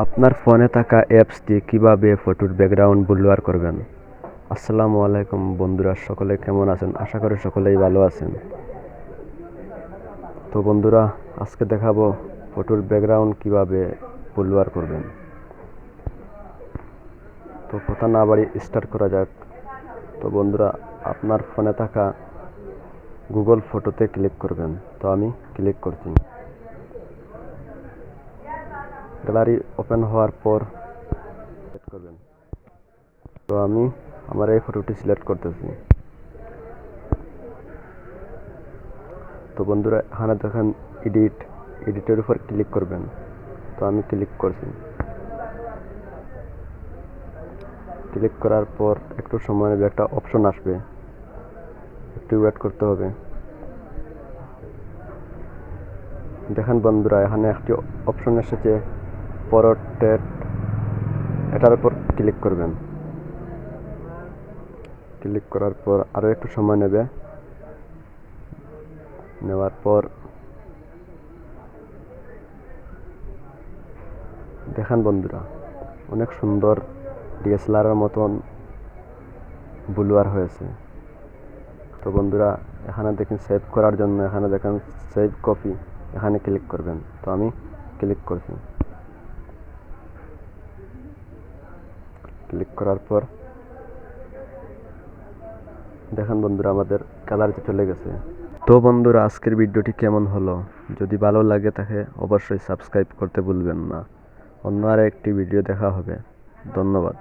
আপনার ফোনে থাকা অ্যাপস দিয়ে কীভাবে ফটোর ব্যাকগ্রাউন্ড ব্লুয়ার করবেন? আসসালামু আলাইকুম বন্ধুরা, সকলে কেমন আছেন? আশা করি সকলেই ভালো আছেন। তো বন্ধুরা, আজকে দেখাবো ফটোর ব্যাকগ্রাউন্ড কীভাবে ব্লুয়ার করবেন। তো কথা না বাড়ি স্টার্ট করা যাক। তো বন্ধুরা, আপনার ফোনে থাকা গুগল ফটোতে ক্লিক করবেন। তো আমি ক্লিক করছি। গ্যালারি ওপেন হওয়ার পর সিলেক্ট করবেন। তো আমি আমার এই ফটোটি সিলেক্ট করতেছি। তো বন্ধুরা, এখানে দেখেন এডিট এডিটের উপর ক্লিক করবেন। তো আমি ক্লিক করছি। ক্লিক করার পর একটু সময় নেবে, একটা অপশন আসবে। একটু ওয়েট করতে হবে। দেখেন বন্ধুরা, এখানে একটি অপশন এসেছে। পরটেট এটার উপর ক্লিক করবেন। ক্লিক করার পর আরও একটু সময় নেবে। নেওয়ার পর দেখেন বন্ধুরা, অনেক সুন্দর ডিএসএলআরের মতন ব্লুয়ার হয়েছে। তো বন্ধুরা, এখানে দেখেন সেভ করার জন্য এখানে দেখেন সেভ কপি এখানে ক্লিক করবেন। তো আমি ক্লিক করছি। ক্লিক করার পর দেখেন বন্ধুরা, আমাদের কালারটি চলে গেছে। তো বন্ধুরা, আজকের ভিডিওটি কেমন হলো? যদি ভালো লাগে তাকে অবশ্যই সাবস্ক্রাইব করতে ভুলবেন না। অন্য আর একটি ভিডিও দেখা হবে। ধন্যবাদ।